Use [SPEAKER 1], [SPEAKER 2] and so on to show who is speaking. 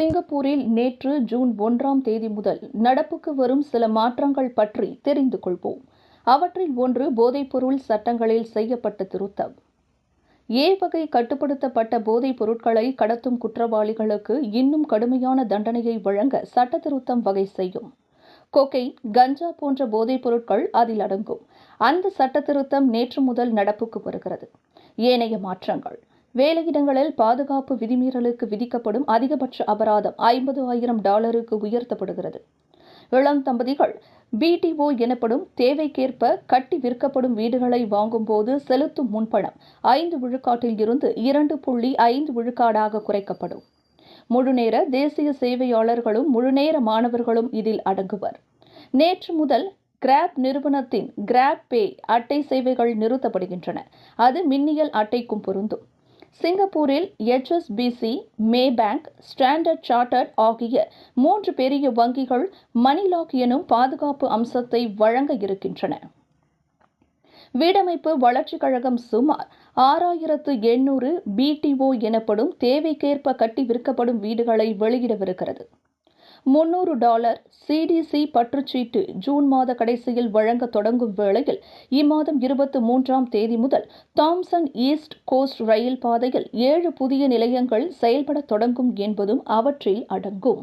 [SPEAKER 1] சிங்கப்பூரில் நேற்று ஜூன் ஒன்றாம் தேதி முதல் நடப்புக்கு வரும் சில மாற்றங்கள் பற்றி தெரிந்து கொள்வோம். அவற்றில் ஒன்று போதைப்பொருள் சட்டங்களில் செய்யப்பட்ட திருத்தம். ஏ வகை கட்டுப்படுத்தப்பட்ட போதைப் பொருட்களை கடத்தும் குற்றவாளிகளுக்கு இன்னும் கடுமையான தண்டனையை வழங்க சட்ட திருத்தம் வகை செய்யும். கொகைன் கஞ்சா போன்ற போதைப் பொருட்கள் அதில் அடங்கும். அந்த சட்ட திருத்தம் நேற்று முதல் நடப்புக்கு வருகிறது. ஏனைய மாற்றங்கள். வேலையிடங்களில் பாதுகாப்பு விதிமீறலுக்கு விதிக்கப்படும் அதிகபட்ச அபராதம் ஐம்பது ஆயிரம் டாலருக்கு உயர்த்தப்படுகிறது. இளம் தம்பதிகள் பிடிஓ எனப்படும் தேவைக்கேற்ப கட்டி விற்கப்படும் வீடுகளை வாங்கும்போது செலுத்தும் முன்பணம் ஐந்து விழுக்காட்டில் இருந்து இரண்டு புள்ளி ஐந்து விழுக்காடாக குறைக்கப்படும். முழுநேர தேசிய சேவையாளர்களும் முழுநேர மாணவர்களும் இதில் அடங்குவர். நேற்று முதல் கிராப் நிறுவனத்தின் கிராப் பே அட்டை சேவைகள் நிறுத்தப்படுகின்றன. அது மின்னியல் அட்டைக்கும் பொருந்தும். சிங்கப்பூரில் எச்எஸ்பிசி மேபேங்க் ஸ்டாண்டர்ட் சார்ட்டர்ட் ஆகிய மூன்று பெரிய வங்கிகள் மணிலாக் எனும் பாதுகாப்பு அம்சத்தை வழங்க இருக்கின்றன. வீடமைப்பு வளர்ச்சிக் கழகம் சுமார் ஆறாயிரத்து எண்ணூறு பிடிஓ எனப்படும் தேவைக்கேற்ப கட்டி விற்கப்படும் வீடுகளை வெளியிடவிருக்கிறது. முன்னூறு டாலர் சிடிசி பற்றுச்சீட்டு ஜூன் மாத கடைசியில் வழங்க தொடங்கும் வேளையில் இம்மாதம் இருபத்தி மூன்றாம் தேதி முதல் தாம்சன் ஈஸ்ட் கோஸ்ட் ரயில் பாதையில் ஏழு புதிய நிலையங்கள் செயல்பட தொடங்கும் என்பதும் அவற்றில் அடங்கும்.